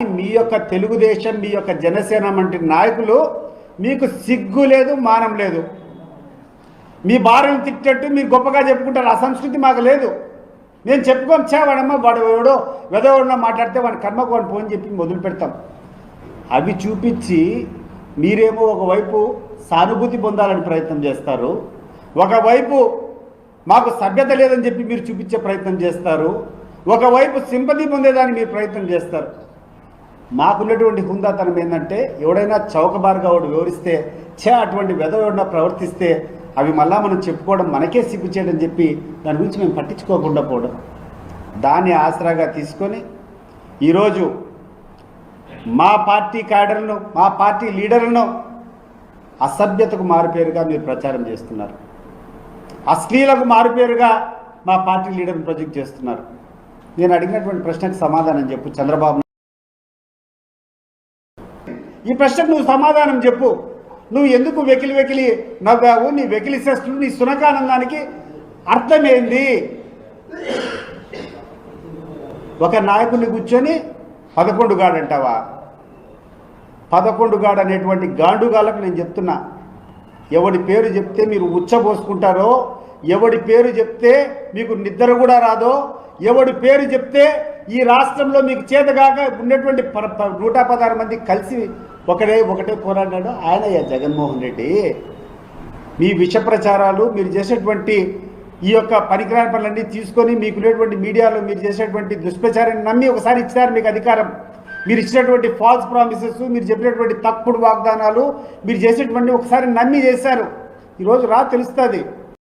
మీ యొక్క తెలుగుదేశం మీ యొక్క జనసేన వంటి నాయకులు మీకు సిగ్గు లేదు మానం లేదు. మీ భార్యను తిట్టట్టు మీరు గొప్పగా చెప్పుకుంటారు. ఆ సంస్కృతి మాకు లేదు. నేను చెప్పుకోం చావాడమ్మా వాడు ఎవడో వెదవడో మాట్లాడితే వాడి కర్మకు వాడిని ఫోన్ చెప్పి మొదలు పెడతాం. అవి చూపించి మీరేమో ఒకవైపు సానుభూతి పొందాలని ప్రయత్నం చేస్తారు. ఒకవైపు మాకు సభ్యత లేదని చెప్పి మీరు చూపించే ప్రయత్నం చేస్తారు. ఒకవైపు సింపతి పొందేదానికి మీరు ప్రయత్నం చేస్తారు. మాకున్నటువంటి హుందాతనం ఏంటంటే ఎవడైనా చౌకబారుగా వాడు వివరిస్తే చే అటువంటి వెదవడిన ప్రవర్తిస్తే అవి మళ్ళా మనం చెప్పుకోవడం మనకే సిగ్గు చేయడం చెప్పి దాని గురించి మేము పట్టించుకోకుండా పోవడం. దాన్ని ఆసరాగా తీసుకొని ఈరోజు మా పార్టీ క్యాడర్లను మా పార్టీ లీడర్లను అసభ్యతకు మారుపేరుగా మీరు ప్రచారం చేస్తున్నారు. అశ్లీలకు మారుపేరుగా మా పార్టీ లీడర్ని ప్రొజెక్ట్ చేస్తున్నారు. నేను అడిగినటువంటి ప్రశ్నకు సమాధానం చెప్పు చంద్రబాబు ఈ ప్రశ్నకు నువ్వు సమాధానం చెప్పు. నువ్వు ఎందుకు వెకిలి వెకిలి నవ్వావు నీ వెకిలి శస్త్రులు నీ సునకానందానికి అర్థమేంది? ఒక నాయకుడిని కూర్చొని పదకొండు గాడంటావా? పదకొండు గాడు అనేటువంటి గాండుగాలకు నేను చెప్తున్నా. ఎవడి పేరు చెప్తే మీరు ఉచ్చబోసుకుంటారో ఎవడి పేరు చెప్తే మీకు నిద్ర కూడా రాదో ఎవడి పేరు చెప్తే ఈ రాష్ట్రంలో మీకు చేతగాక ఉన్నటువంటి ప- ప- నూట పదహారు మంది కలిసి ఒకటే ఒకటే పోరాడాడు ఆయనయ్య జగన్మోహన్ రెడ్డి. మీ విష ప్రచారాలు మీరు చేసేటువంటి ఈ యొక్క పనికిరాని పనులన్నీ తీసుకొని మీకున్నటువంటి మీడియాలో మీరు చేసేటువంటి దుష్ప్రచారాన్ని నమ్మి ఒకసారి ఇచ్చినారు మీకు అధికారం. మీరు ఇచ్చినటువంటి ఫాల్స్ ప్రామిసెస్ మీరు చెప్పినటువంటి తప్పుడు వాగ్దానాలు మీరు చేసేటువంటి ఒకసారి నమ్మి చేశారు. ఈరోజు రా తెలుస్తుంది.